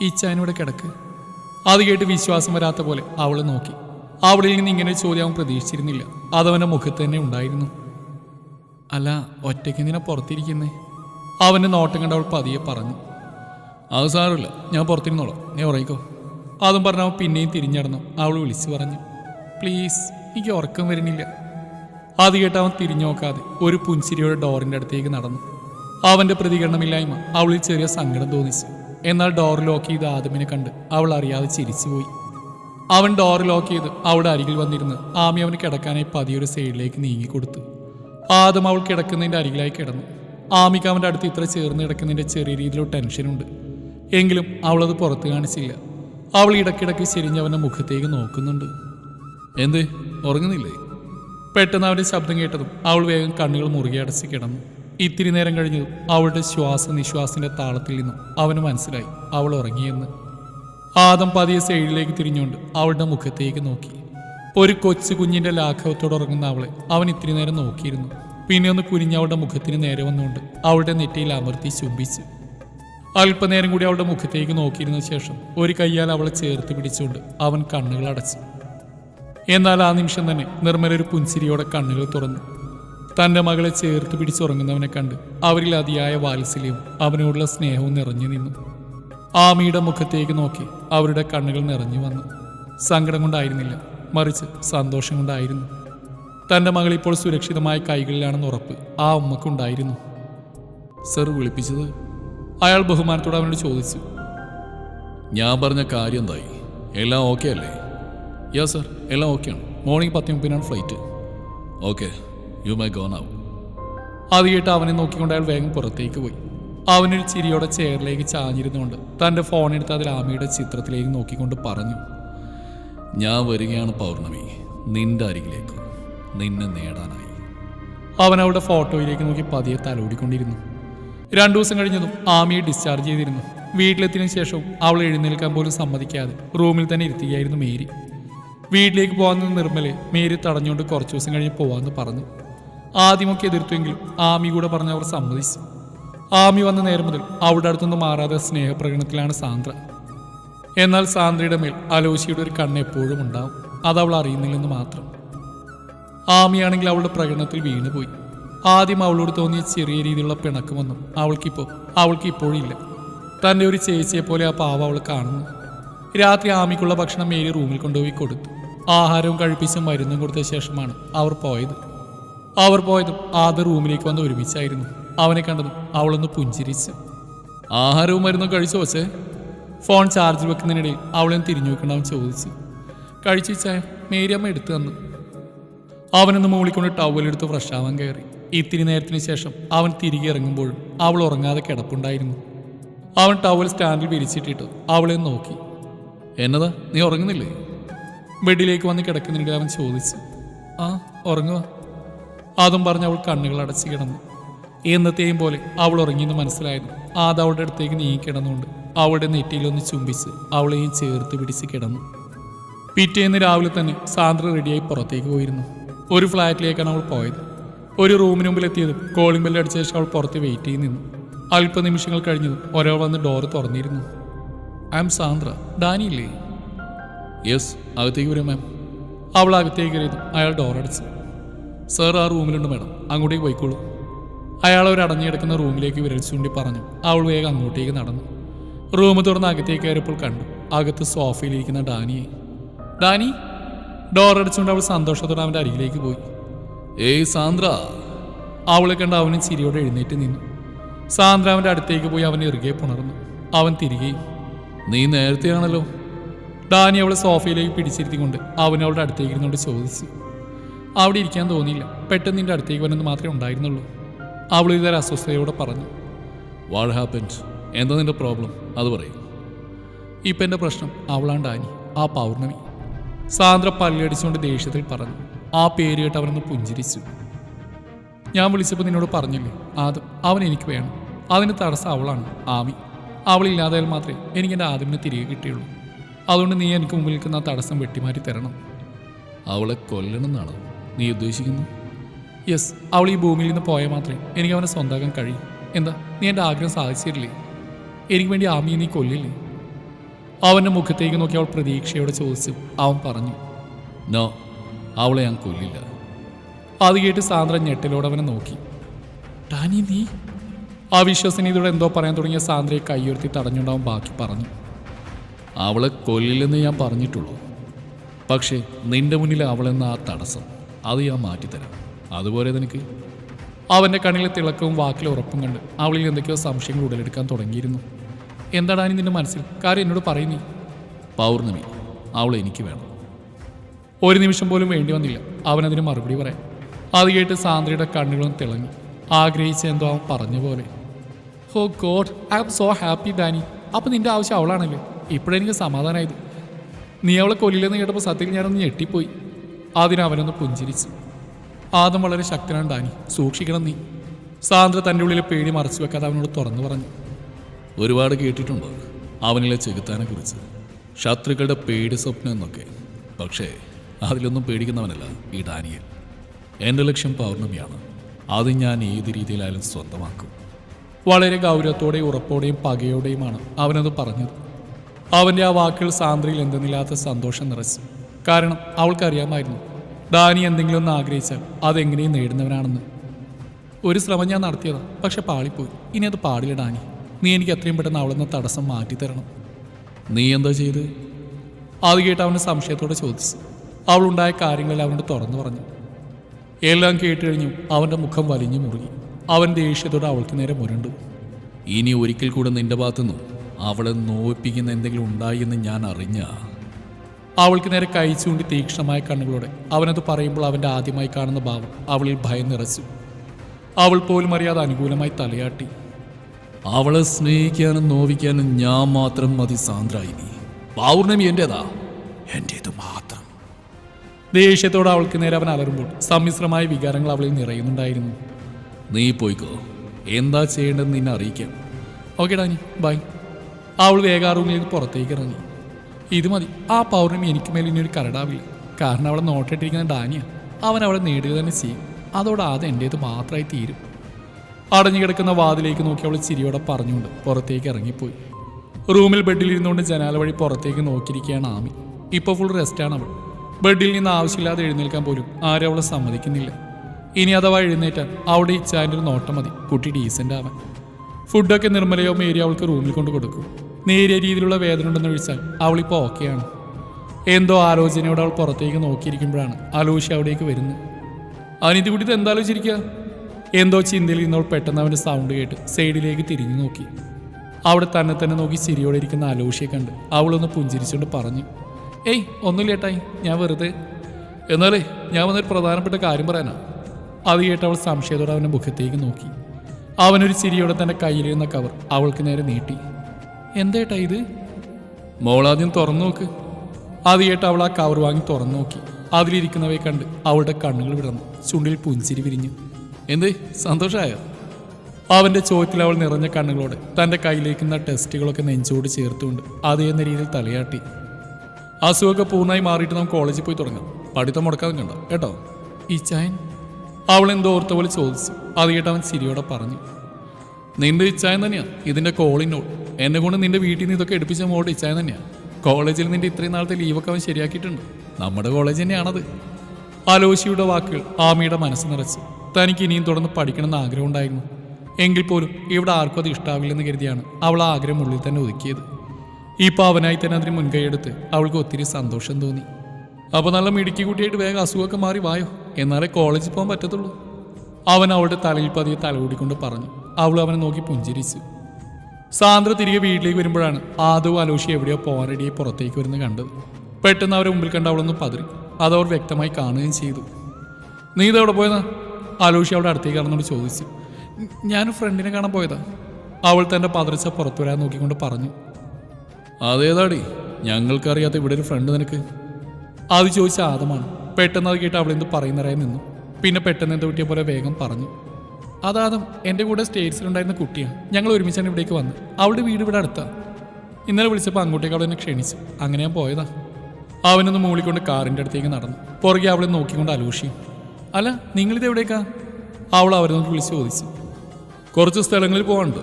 ഇച്ചാനിവിടെ കിടക്ക്. അത് കേട്ട് വിശ്വാസം വരാത്ത പോലെ അവളെ നോക്കി. അവളിൽ നിന്ന് ഇങ്ങനെ ചോദ്യം അവൻ പ്രതീക്ഷിച്ചിരുന്നില്ല. അതവന്റെ മുഖത്ത് തന്നെ ഉണ്ടായിരുന്നു. അല്ല ഒറ്റയ്ക്ക് എന്തിനാ പുറത്തിരിക്കുന്നേ? അവന്റെ നോട്ടം കണ്ട് അവൾ പതിയെ പറഞ്ഞു. അത് സാരമില്ല ഞാൻ പുറത്തിരുന്നോളാം. നീ ഉറങ്ങിക്കോ. അതും പറഞ്ഞ അവൻ പിന്നെയും തിരിഞ്ഞടന്നു. അവൾ വിളിച്ചു പറഞ്ഞു. പ്ലീസ് എനിക്ക് ഉറക്കം വരുന്നില്ല. അത് കേട്ട് അവൻ തിരിഞ്ഞു നോക്കാതെ ഒരു പുഞ്ചിരിയോടെ ഡോറിന്റെ അടുത്തേക്ക് നടന്നു. അവന്റെ പ്രതികരണമില്ലായ്മ അവളിൽ ചെറിയ സങ്കടം തോന്നിച്ചു. എന്നാൽ ഡോർ ലോക്ക് ചെയ്ത് ആദമിനെ കണ്ട് അവൾ അറിയാതെ ചിരിച്ചുപോയി. അവൻ ഡോർ ലോക്ക് ചെയ്ത് അവിടെ അരികിൽ വന്നിരുന്ന് ആമി അവന് കിടക്കാനായി പതിയൊരു സൈഡിലേക്ക് നീങ്ങിക്കൊടുത്തു. ആദം അവൾ കിടക്കുന്നതിന്റെ അരികിലായി കിടന്നു. ആമിക്ക് അവന്റെ അടുത്ത് ഇത്ര ചേർന്ന് കിടക്കുന്നതിന്റെ ചെറിയ രീതിയിലുള്ള ടെൻഷനുണ്ട് എങ്കിലും അവളത് പുറത്ത് കാണിച്ചില്ല. അവൾ ഇടയ്ക്കിടയ്ക്ക് ചെരിഞ്ഞ് അവന്റെ മുഖത്തേക്ക് നോക്കുന്നുണ്ട്. എന്ത്? ഉറങ്ങുന്നില്ലേ? പെട്ടെന്ന് അവന്റെ ശബ്ദം കേട്ടതും അവൾ വേഗം കണ്ണുകൾ മുറുകെ അടച്ച് കിടന്നു. ഇത്തിരി നേരം കഴിഞ്ഞ് അവളുടെ ശ്വാസ നിശ്വാസിന്റെ താളത്തിൽ നിന്നും. അവന് മനസ്സിലായി. അവൾ ഉറങ്ങിയെന്ന്. ആദം പതിയെ സൈഡിലേക്ക് തിരിഞ്ഞുകൊണ്ട് അവളുടെ മുഖത്തേക്ക് നോക്കി. ഒരു കൊച്ചു കുഞ്ഞിന്റെ ലാഘവത്തോട് ഉറങ്ങുന്ന അവളെ അവൻ ഇത്തിരി നേരം നോക്കിയിരുന്നു. പിന്നെ ഒന്ന് കുനിഞ്ഞ് അവളുടെ മുഖത്തിന് നേരെ വന്നുകൊണ്ട് അവളുടെ നെറ്റിയിൽ അമർത്തി ചുംബിച്ചു അല്പനേരം കൂടി അവളുടെ മുഖത്തേക്ക് നോക്കിയിരുന്ന ശേഷം ഒരു കയ്യാൽ അവളെ ചേർത്ത് പിടിച്ചുകൊണ്ട് അവൻ കണ്ണുകൾ അടച്ചു. എന്നാൽ ആ നിമിഷം തന്നെ നിർമ്മല ഒരു പുൻസിരിയോടെ കണ്ണുകൾ തുറന്നു. തന്റെ മകളെ ചേർത്ത് പിടിച്ചുറങ്ങുന്നവനെ കണ്ട് അവരിൽ അതിയായ വാത്സല്യവും അവനോടുള്ള സ്നേഹവും നിറഞ്ഞു നിന്നു. ആമിയുടെ മുഖത്തേക്ക് നോക്കി അവരുടെ കണ്ണുകൾ നിറഞ്ഞു വന്നു. സങ്കടം കൊണ്ടായിരുന്നില്ല മറിച്ച് സന്തോഷം കൊണ്ടായിരുന്നു. തന്റെ മകൾ ഇപ്പോൾ സുരക്ഷിതമായ കൈകളിലാണെന്ന് ഉറപ്പ് ആ ഉമ്മക്കുണ്ടായിരുന്നു. സർ വിളിപ്പിച്ചത്? അയാൾ ബഹുമാനത്തോടെ അവനോട് ചോദിച്ചു. ഞാൻ പറഞ്ഞ കാര്യം എന്തായി? എല്ലാം ഓക്കെ അല്ലേ? യാ സർ എല്ലാം ഓക്കെയാണ്. മോർണിംഗ് പത്ത് മുപ്പതിനാണ് flight. Okay. You my gone ഔ അത് കേട്ട് അവനെ നോക്കിക്കൊണ്ട് അയാൾ വേഗം പുറത്തേക്ക് പോയി. അവനൊരു ചിരിയോടെ ചെയറിലേക്ക് ചാഞ്ഞിരുന്നുകൊണ്ട് തന്റെ ഫോൺ എടുത്ത് അതിൽ ആമിയുടെ ചിത്രത്തിലേക്ക് നോക്കിക്കൊണ്ട് പറഞ്ഞു. ഞാൻ വരികയാണ് പൗർണമി. നിന്റെ അരികിലേക്ക്. നിന്നെ നേടാനായി. അവൻ അവളുടെ ഫോട്ടോയിലേക്ക് നോക്കി പതിയെ തലോടിക്കൊണ്ടിരുന്നു. രണ്ടു ദിവസം കഴിഞ്ഞതും ആമിയെ ഡിസ്ചാർജ് ചെയ്തിരുന്നു. വീട്ടിലെത്തിയതിനു ശേഷവും അവൾ എഴുന്നേൽക്കാൻ പോലും സമ്മതിക്കാതെ റൂമിൽ തന്നെ ഇരുത്തുകയായിരുന്നു മേരി. വീട്ടിലേക്ക് പോകാൻ നിർമ്മലെ മേരി തടഞ്ഞുകൊണ്ട് കുറച്ച് ദിവസം കഴിഞ്ഞ് പോകാമെന്ന് പറഞ്ഞു. ആദ്യമൊക്കെ എതിർത്തുവെങ്കിലും ആമി കൂടെ പറഞ്ഞ് അവർ സമ്മതിച്ചു. ആമി വന്ന നേരം മുതൽ അവിടെ അടുത്തുനിന്ന് മാറാതെ സ്നേഹപ്രകടനത്തിലാണ് സാന്ദ്ര. എന്നാൽ സാന്ദ്രയുടെ മേൽ അലോശിയുടെ ഒരു കണ്ണ് എപ്പോഴും ഉണ്ടാവും. അത് അവൾ അറിയുന്നില്ലെന്ന് മാത്രം. ആമിയാണെങ്കിൽ അവളുടെ പ്രകടനത്തിൽ വീണുപോയി. ആദ്യം അവളോട് തോന്നിയ ചെറിയ രീതിയിലുള്ള പിണക്കമൊന്നും അവൾക്കിപ്പോൾ അവൾക്ക് ഇപ്പോഴില്ല തന്റെ ഒരു ചേച്ചിയെ പോലെ ആ പാവ അവൾ കാണുന്നു. രാത്രി ആമിക്കുള്ള ഭക്ഷണം മേരി റൂമിൽ കൊണ്ടുപോയി കൊടുത്തു. ആഹാരവും കഴിപ്പിച്ചും മരുന്നും കൊടുത്ത ശേഷമാണ് അവർ പോയത്. അവർ പോയതും ആദർ റൂമിലേക്ക് വന്ന് ഒരുമിച്ചായിരുന്നു. അവനെ കണ്ടതും അവളൊന്ന് പുഞ്ചിരിച്ച്. ആഹാരവും മരുന്നും കഴിച്ചു വച്ചേ ഫോൺ ചാർജ് വെക്കുന്നതിനിടയിൽ അവളെ തിരിഞ്ഞു വെക്കണമെന്ന് ചോദിച്ചു. കഴിച്ചു ചായ മേരി അമ്മ എടുത്തു തന്നു. അവനൊന്ന് മൂളിക്കൊണ്ട് ടവലെടുത്ത് ഫ്രഷ് ആവാൻ കയറി. ഇത്തിരി നേരത്തിന് ശേഷം അവൻ തിരികെ ഇറങ്ങുമ്പോൾ അവൾ ഉറങ്ങാതെ കിടപ്പുണ്ടായിരുന്നു. അവൻ ടവൽ സ്റ്റാൻഡിൽ വിരിച്ചിട്ടിട്ട് അവളെ നോക്കി. എന്നതാ? നീ ഉറങ്ങുന്നില്ലേ? ബെഡിലേക്ക് വന്ന് കിടക്കുന്നതിനിടെ അവൻ ചോദിച്ചു. ആ ഉറങ്ങുക അതും പറഞ്ഞ് അവൾ കണ്ണുകൾ അടച്ച് കിടന്നു. എന്നത്തെയും പോലെ അവൾ ഉറങ്ങിയെന്ന് മനസ്സിലായിരുന്നു ആദ അവളുടെ അടുത്തേക്ക് നീങ്ങി കിടന്നുകൊണ്ട് അവളുടെ നെറ്റിയിലൊന്ന് ചുംബിച്ച് അവളെയും ചേർത്ത് പിടിച്ച് കിടന്നു. പിറ്റേന്ന് രാവിലെ തന്നെ സാന്ദ്ര റെഡിയായി പുറത്തേക്ക് പോയിരുന്നു. ഒരു ഫ്ലാറ്റിലേക്കാണ് അവൾ പോയത്. ഒരു റൂമിന് മുമ്പിൽ എത്തിയത് കോളിംഗ് ബെല്ല് അടിച്ച ശേഷം അവൾ പുറത്ത് വെയിറ്റ് ചെയ്ത് നിന്നു. അല്പനിമിഷങ്ങൾ കഴിഞ്ഞതും ഒരാൾ വന്ന് ഡോറ് തുറന്നിരുന്നു. I'm Sandra. ഡാനിയില്ലേ യെസ് അകത്തേക്ക് വരും മാം അവൾ അകത്തേക്ക് കയറിയതും അയാൾ ഡോർ അടച്ചു. സാർ ആ റൂമിലുണ്ട് മാഡം. അങ്ങോട്ടേക്ക് പോയിക്കോളൂ. അയാൾ ഒരു അടഞ്ഞിടക്കുന്ന റൂമിലേക്ക് വിരൽ ചൂണ്ടി പറഞ്ഞു. അവൾ വേഗം അങ്ങോട്ടേക്ക് നടന്നു. റൂം തുറന്ന് അകത്തേക്ക് കയറിയപ്പോൾ കണ്ടു. അകത്ത് സോഫയിലിരിക്കുന്ന ഡാനിയെ ഡാനി ഡോർ അടിച്ചുകൊണ്ട് അവൾ സന്തോഷത്തോടെ അവന്റെ അരികിലേക്ക് പോയി. ഏയ് സാന്ദ്ര. അവളെ കണ്ട് അവനും ചിരിയോടെ എഴുന്നേറ്റ് നിന്നു. സാന്ദ്ര അവന്റെ അടുത്തേക്ക് പോയി അവനെ ഇറുകെ പുണർന്നു. അവൻ തിരികെയും നീ നേരത്തെയാണല്ലോ. ഡാനി അവളെ സോഫയിലേക്ക് പിടിച്ചിരുത്തിക്കൊണ്ട് അവൻ അവളുടെ അടുത്തേക്ക് ഇരുന്നുകൊണ്ട് ചോദിച്ചു. അവിടെ ഇരിക്കാൻ തോന്നിയില്ല. പെട്ടെന്ന് നിന്റെ അടുത്തേക്ക് വരുന്നത് മാത്രമേ ഉണ്ടായിരുന്നുള്ളൂ. അവൾ ഇതൊരു അസ്വസ്ഥതയോടെ പറഞ്ഞു. വാട്ട് ഹാപ്പൻസ് എന്താ നിന്റെ പ്രോബ്ലം അത് പറയും. ഇപ്പം എന്റെ പ്രശ്നം അവളാണ്ടാനി ആ പൗർണമി. സാന്ദ്ര പല്ലടിച്ചുകൊണ്ട് ദേഷ്യത്തിൽ പറഞ്ഞു. ആ പേര് കേട്ട് അവനൊന്ന് പുഞ്ചിരിച്ചു. ഞാൻ വിളിച്ചപ്പോൾ നിന്നോട് പറഞ്ഞില്ലേ ആദം അവൻ എനിക്ക് വേണം. അതിന് തടസ്സം അവളാണ് ആമി. അവളില്ലാതായാൽ മാത്രമേ എനിക്ക് എന്റെ ആദ്യമിനെ തിരികെ കിട്ടിയുള്ളൂ. അതുകൊണ്ട് നീ എനിക്ക് മുമ്പിൽ നിൽക്കുന്ന ആ തടസ്സം വെട്ടിമാറ്റി തരണം. അവളെ കൊല്ലണമെന്നാണോ നീ ഉദ്ദേശിക്കുന്നു? യെസ് അവൾ ഈ ഭൂമിയിൽ നിന്ന് പോയാൽ മാത്രമേ എനിക്ക് അവനെ സ്വന്തമാക്കാൻ കഴിയൂ. എന്താ? നീ എന്റെ ആഗ്രഹം സാധിച്ചിട്ടില്ലേ? എനിക്ക് വേണ്ടി ആമിയെ നീ കൊല്ലില്ലേ? അവന്റെ മുഖത്തേക്ക് നോക്കി അവൾ പ്രതീക്ഷയോടെ ചോദിച്ചു അവൻ പറഞ്ഞു നോ അവളെ ഞാൻ കൊല്ലില്ല. അത് കേട്ട് സാന്ദ്ര ഞെട്ടിലോടെ അവനെ നോക്കി. ടാനി നീ? ആ അവിശ്വസനീയതയോടെ എന്തോ പറയാൻ തുടങ്ങിയ സാന്ദ്രയെ കൈയുയർത്തി തടഞ്ഞുണ്ടാവും ബാക്കി പറഞ്ഞു അവളെ കൊല്ലില്ലെന്ന് ഞാൻ പറഞ്ഞിട്ടുള്ളൂ. പക്ഷേ നിന്റെ മുന്നിൽ അവളെന്ന ആ തടസ്സം അത് ഞാൻ മാറ്റിത്തരാം. അതുപോലെ നിനക്ക്. അവന്റെ കണ്ണിലെ തിളക്കവും വാക്കിലെ ഉറപ്പും കണ്ട് അവളിൽ എന്തൊക്കെയോ സംശയങ്ങൾ ഉടലെടുക്കാൻ തുടങ്ങിയിരുന്നു. എന്താടാനി നിന്റെ മനസ്സിൽ? കാര്യം എന്നോട് പറയുന്നു പൗർണമി അവൾ എനിക്ക് വേണം. ഒരു നിമിഷം പോലും വേണ്ടി വന്നില്ല. അവനതിന് മറുപടി പറയാം അത് കേട്ട് സാന്ദ്രയുടെ കണ്ണുകളും തിളങ്ങി. ആഗ്രഹിച്ച എന്തോ അവൻ പറഞ്ഞ പോലെ. ഹോ God I am so happy Danny. അപ്പം നിന്റെ ആവശ്യം അവളാണല്ലേ? ഇപ്പോഴെനിക്ക് സമാധാനമായത് നീ അവളെ കൊല്ലില്ലെന്ന് കേട്ടപ്പോൾ സത്യത്തിൽ ഞാനൊന്ന് ഞെട്ടിപ്പോയി. അതിന് അവനൊന്ന് പുഞ്ചിരിച്ചു. ആദം വളരെ ശക്തനാണ് ഡാനി സൂക്ഷിക്കണം നീ. സാന്ദ്ര തന്റെ ഉള്ളിലെ പേടി മറച്ചു വെക്കാതെ അവനോട് തുറന്നു പറഞ്ഞു. ഒരുപാട് കേട്ടിട്ടുണ്ട്? അവനിലെ ചെകുത്താനെ കുറിച്ച് ശത്രുക്കളുടെ പേടി സ്വപ്നം എന്നൊക്കെ. പക്ഷേ അതിലൊന്നും പേടിക്കുന്നവനല്ല ഈ ഡാനിയൽ എന്റെ ലക്ഷ്യം പൗർണമിയാണ്. അത് ഞാൻ ഏത് രീതിയിലായാലും സ്വന്തമാക്കും. വളരെ ഗൗരവത്തോടെയും ഉറപ്പോടെയും പകയോടെയുമാണ് അവനത് പറഞ്ഞത്. അവന്റെ ആ വാക്കുകൾ സാന്ദ്രയിൽ എന്തെന്നില്ലാത്ത സന്തോഷം നിറച്ചു. കാരണം അവൾക്കറിയാമായിരുന്നു. ദാനി എന്തെങ്കിലും ഒന്ന് ആഗ്രഹിച്ചാൽ അതെങ്ങനെയും നേടുന്നവനാണെന്ന്. ഒരു ശ്രമം ഞാൻ നടത്തിയതാ പക്ഷെ പാളിപ്പോയി. ഇനി അത് പാടില്ല ഡാനി. നീ എനിക്ക് എത്രയും പെട്ടെന്ന് അവളെന്ന തടസ്സം മാറ്റിത്തരണം നീ എന്താ ചെയ്ത്? അത് കേട്ട് അവന് സംശയത്തോടെ ചോദിച്ചു. അവളുണ്ടായ കാര്യങ്ങളെ അവനോട് തുറന്നു പറഞ്ഞു. എല്ലാം കേട്ട് കഴിഞ്ഞു അവന്റെ മുഖം വലിഞ്ഞു മുറുകി. അവൻ ദേഷ്യത്തോടെ അവൾക്ക് നേരെ മുരണ്ടു. ഇനി ഒരിക്കൽ കൂടെ നിന്റെ ഭാഗത്തുനിന്നും അവളെ നോവിപ്പിക്കുന്ന എന്തെങ്കിലും ഉണ്ടായി എന്ന് ഞാൻ അറിഞ്ഞ അവൾക്ക് നേരെ കൈ ചൂണ്ടി തീക്ഷ്ണമായ കണ്ണുകളോടെ അവനത് പറയുമ്പോൾ അവന്റെ ആദ്യമായി കാണുന്ന ഭാവം അവളിൽ ഭയം നിറച്ചു. അവൾ പോലും അറിയാതെ അനുകൂലമായി തലയാട്ടി. അവളെ സ്നേഹിക്കാനും നോവിക്കാനും ഞാൻ മാത്രം മതി സാന്ദ്രായിനി പൗർണമി എന്റെതാ? എന്റേത് മാത്രം. ദേഷ്യത്തോടെ അവൾക്ക് നേരെ അവൻ അലറുമ്പോൾ സമ്മിശ്രമായ വികാരങ്ങൾ അവളിൽ നിറയുന്നുണ്ടായിരുന്നു. നീ പോയിക്കോ. എന്താ ചെയ്യേണ്ടതെന്ന് നിന്നെ അറിയിക്കാം. Okay Danny bye. അവൾ വേഗാറൂമിലേക്ക് പുറത്തേക്ക് ഇറങ്ങി. ഇത് മതി. ആ പൗർണമി എനിക്ക് മേലെ ഇനി ഒരു കരടാവില്ല. കാരണം അവളെ നോട്ടിട്ടിരിക്കുന്ന ഡാനിയ അവൻ അവളെ നേടുക തന്നെ ചെയ്യും. അതോടെ അത് എന്റേത് മാത്രമായി തീരും. അടഞ്ഞു കിടക്കുന്ന വാതിലേക്ക് നോക്കി അവൾ ചിരിയോടെ പറഞ്ഞുകൊണ്ട് പുറത്തേക്ക് ഇറങ്ങിപ്പോയി. റൂമിൽ ബെഡിൽ ഇരുന്നുകൊണ്ട് ജനാല വഴി പുറത്തേക്ക് നോക്കിയിരിക്കുകയാണ് ആമി. ഇപ്പോൾ ഫുൾ റെസ്റ്റാണ് അവൾ. ബെഡിൽ നിന്ന് ആവശ്യമില്ലാതെ എഴുന്നേൽക്കാൻ പോലും ആരും അവളെ സമ്മതിക്കുന്നില്ല. ഇനി അഥവാ എഴുന്നേറ്റാൽ അവിടെ ഇച്ചാന്റെ ഒരു നോട്ടം മതി. കുട്ടി ഡീസന്റ് ആവാൻ. ഫുഡൊക്കെ നിർമ്മലയോ മേരി അവൾക്ക് റൂമിൽ കൊണ്ട് കൊടുക്കും. നേരിയ രീതിയിലുള്ള വേദന ഉണ്ടെന്ന് ഒഴിച്ചാൽ അവളിപ്പോൾ ഓക്കെയാണ്. എന്തോ ആലോചനയോടെ അവൾ പുറത്തേക്ക് നോക്കിയിരിക്കുമ്പോഴാണ് അലൂഷി അവിടേക്ക് വരുന്നത്. അനിതി കുട്ടി എന്താലോചിച്ചിരിക്കുക എന്തോ ചിന്തയിൽ നിന്നവൾ പെട്ടെന്ന് അവന്റെ സൗണ്ട് കേട്ട് സൈഡിലേക്ക് തിരിഞ്ഞു നോക്കി. അവിടെ തന്നെ തന്നെ നോക്കി ചിരിയോടെ ഇരിക്കുന്ന അലോഷിയെ കണ്ട് അവളൊന്ന് പുഞ്ചിരിച്ചുകൊണ്ട് പറഞ്ഞു ഏയ് ഒന്നുമില്ല ഏട്ടായി ഞാൻ വെറുതെ. എന്നാലേ ഞാൻ വന്നൊരു പ്രധാനപ്പെട്ട കാര്യം പറയാനാ. അത് കേട്ട് അവൾ സംശയത്തോടെ അവന്റെ മുഖത്തേക്ക് നോക്കി. അവനൊരു ചിരിയോടെ തന്റെ കയ്യിലിരുന്ന കവർ അവൾക്ക് നേരെ നീട്ടി. എന്തേട്ടാ ഇത്? മോളാദ്യം തുറന്നു നോക്ക്. അത് കേട്ട് അവൾ ആ കവർ വാങ്ങി തുറന്നു നോക്കി. അതിലിരിക്കുന്നവയെ കണ്ട് അവളുടെ കണ്ണുകൾ വിടർന്നു. ചുണ്ടിൽ പുഞ്ചിരി വിരിഞ്ഞു. എന്ത്? സന്തോഷമായോ അവന്റെ ചോദ്യത്തിൽ അവൾ നിറഞ്ഞ കണ്ണുകളോടെ തന്റെ കയ്യിലേക്കുന്ന ടെസ്റ്റുകളൊക്കെ നെഞ്ചോട് ചേർത്തുകൊണ്ട് അതേ എന്ന രീതിയിൽ തലയാട്ടി. അസുഖമൊക്കെ പൂർണമായി മാറിയിട്ട് നമുക്ക് കോളേജിൽ പോയി തുടങ്ങാം. പഠിത്തം മുടക്കാതെ കണ്ടോ? കേട്ടോ? ഈ ചായൻ? അവൾ എന്തോ ഓർത്ത പോലെ ചോദിച്ചു. അത് കേട്ട് അവൻ ചിരിയോടെ പറഞ്ഞു. നിന്റെ ഇച്ഛായം തന്നെയാണ് ഇതിന്റെ കോളിനോ എന്നെ കൊണ്ട് നിന്റെ വീട്ടിൽ നിന്ന് ഇതൊക്കെ എടുപ്പിച്ച മോളുടെ ഇച്ഛായം തന്നെയാണ് കോളേജിൽ നിന്റെ ഇത്രയും നാളത്തെ ലീവൊക്കെ അവൻ ശരിയാക്കിയിട്ടുണ്ട്. നമ്മുടെ കോളേജ് തന്നെയാണത്. ആലോശിയുടെ വാക്കുകൾ ആമിയുടെ മനസ്സ് നിറച്ച്. തനിക്ക് ഇനിയും തുടർന്ന് പഠിക്കണമെന്ന് ആഗ്രഹം ഉണ്ടായിരുന്നു. എങ്കിൽ പോലും ഇവിടെ ആർക്കും അത് ഇഷ്ടാവില്ലെന്ന് കരുതിയാണ് അവൾ ആ ആഗ്രഹം ഉള്ളിൽ തന്നെ ഒതുക്കിയത്. ഇപ്പോൾ അവനായി തന്നെ അതിന് മുൻകൈയെടുത്ത് അവൾക്ക് ഒത്തിരി സന്തോഷം തോന്നി. അപ്പോൾ നല്ല മിടുക്കി കുട്ടിയായിട്ട് വേഗം അസുഖമൊക്കെ മാറി വായോ. എന്നാലേ കോളേജിൽ പോകാൻ പറ്റത്തുള്ളൂ. അവൻ അവളുടെ തലയിൽ പതിയെ തലകൂടിക്കൊണ്ട് പറഞ്ഞു. അവൾ അവനെ നോക്കി പുഞ്ചിരിച്ചു. സാന്ദ്ര തിരികെ വീട്ടിലേക്ക് വരുമ്പോഴാണ് ആദവ് അലോഷി എവിടെയോ പോകാൻ റെഡിയായി പുറത്തേക്ക് വരുന്ന കണ്ടത്. പെട്ടെന്ന് അവരെ മുമ്പിൽ കണ്ട അവളൊന്ന് പതറി. അതവർ വ്യക്തമായി കാണുകയും ചെയ്തു. നീ ഇതെവിടെ പോയതാ? അലോഷി അവിടെ അടുത്തേക്ക് കടന്നോട് ചോദിച്ചു. ഞാൻ ഫ്രണ്ടിനെ കാണാൻ പോയതാ. അവൾ തന്റെ പതറിച്ച പുറത്തു വരാൻ നോക്കിക്കൊണ്ട് പറഞ്ഞു. അതേതാടി? ഞങ്ങൾക്കറിയാത്ത ഇവിടെ ഒരു ഫ്രണ്ട് നിനക്ക്? അത് ചോദിച്ച ആദമാണ് പെട്ടെന്ന് അത് കേട്ട് അവളെന്ത് പറയുന്നതായി നിന്നു. പിന്നെ പെട്ടെന്ന് എന്ത് കിട്ടിയ പോലെ വേഗം പറഞ്ഞു. അതാദം എന്റെ കൂടെ സ്റ്റേറ്റ്സിലുണ്ടായിരുന്ന കുട്ടിയാണ്. ഞങ്ങൾ ഒരുമിച്ചാണ് ഇവിടേക്ക് വന്നത്. അവളുടെ വീട് ഇവിടെ അടുത്താ. ഇന്നലെ വിളിച്ചപ്പോൾ അങ്ങോട്ടേക്ക് അവൾ എന്നെ ക്ഷണിച്ചു. അങ്ങനെ ഞാൻ പോയതാ. അവനൊന്ന് മൂളിക്കൊണ്ട് കാറിന്റെ അടുത്തേക്ക് നടന്നു. പുറകെ അവളെ നോക്കിക്കൊണ്ട് അലൂഷിയും. അല്ല നിങ്ങളിത് എവിടേക്കാ? അവൾ അവരെ വിളിച്ച് ചോദിച്ചു. കുറച്ച് സ്ഥലങ്ങളിൽ പോകാനുണ്ട്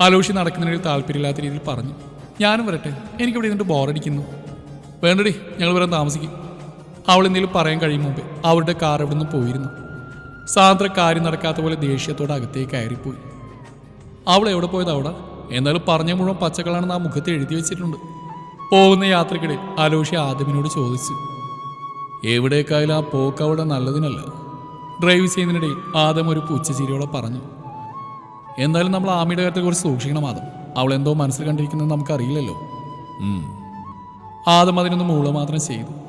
അലോഷി നടക്കുന്നതിൽ താല്പര്യമില്ലാത്ത രീതിയിൽ പറഞ്ഞു. ഞാനും വരട്ടെ. എനിക്കിവിടെ ഇരുന്നിട്ട് ബോറടിക്കുന്നു. വേണ്ടടി ഞങ്ങൾ വരാൻ താമസിക്കും. അവൾ എന്തെങ്കിലും പറയാൻ കഴിയും മുമ്പേ അവളുടെ കാർ എവിടെ നിന്ന് പോയിരുന്നു. സാന്ദ്ര കാര്യം നടക്കാത്ത പോലെ ദേഷ്യത്തോടെ അകത്തേക്ക് കയറിപ്പോയി അവൾ എവിടെ പോയത് അവിടെ? എന്നാലും പറഞ്ഞ മുഴുവൻ പച്ചക്കളാണെന്ന് ആ മുഖത്ത് എഴുതി വെച്ചിട്ടുണ്ട്. പോകുന്ന യാത്രക്കിടെ അലോഷി ആദമിനോട് ചോദിച്ചു. എവിടേക്കായാലും ആ പോക്ക് അവിടെ നല്ലതിനല്ല. ഡ്രൈവ് ചെയ്യുന്നതിനിടയിൽ ആദം ഒരു പുച്ഛചിരിയോടെ പറഞ്ഞു. എന്തായാലും നമ്മൾ ആമിയുടെ കാര്യത്തെക്കുറിച്ച് സൂക്ഷിക്കണം ആദം. അവൾ എന്തോ മനസ്സിൽ കണ്ടിരിക്കുന്നത് നമുക്കറിയില്ലല്ലോ. ആദം അതിനൊന്ന് മൂള മാത്രം ചെയ്തു.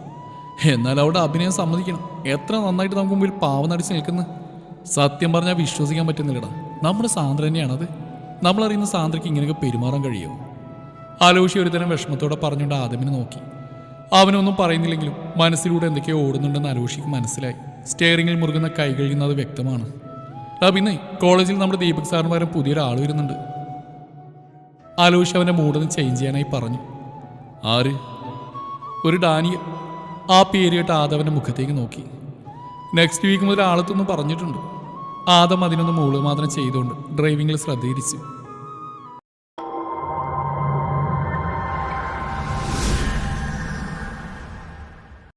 എന്നാൽ അവിടെ അഭിനയം സമ്മതിക്കണം. എത്ര നന്നായിട്ട് നമുക്ക് മുമ്പിൽ പാവം നടിച്ച് നിൽക്കുന്നു. സത്യം പറഞ്ഞാൽ വിശ്വസിക്കാൻ പറ്റുന്നില്ലടാ. നമ്മുടെ സാന്ദ്ര തന്നെയാണത്. നമ്മളറിയുന്ന സാന്ദ്രയ്ക്ക് ഇങ്ങനെയൊക്കെ പെരുമാറാൻ കഴിയുമോ ആലോചി ഒരുതരം വിഷമത്തോടെ പറഞ്ഞുകൊണ്ട് ആദമിനെ നോക്കി. അവനൊന്നും പറയുന്നില്ലെങ്കിലും മനസ്സിലൂടെ എന്തൊക്കെയോ ഓടുന്നുണ്ടെന്ന് ആലോചിക്ക് മനസ്സിലായി. സ്റ്റെയറിങ്ങിൽ മുറുകുന്ന കൈ കഴിയുന്നത് വ്യക്തമാണ്. ആ പിന്നെ കോളേജിൽ നമ്മുടെ ദീപക് സാറിന് പകരം പുതിയൊരാൾ വരുന്നുണ്ട്. ആലോചിച്ച് അവന്റെ മൂടൊന്ന് ചേഞ്ച് ചെയ്യാനായി പറഞ്ഞു. ആര്? ഒരു ഡാനിയൽ. ആ പേരിട്ട് ആദവന്റെ മുഖത്തേക്ക് നോക്കി. നെക്സ്റ്റ് വീക്ക് മുതൽ ആളത്തൊന്നും പറഞ്ഞിട്ടുണ്ട്. ആദം അതിനൊന്ന് മൂൾ മാത്രം ചെയ്തുകൊണ്ട് ഡ്രൈവിംഗിൽ ശ്രദ്ധ തിരിച്ചു.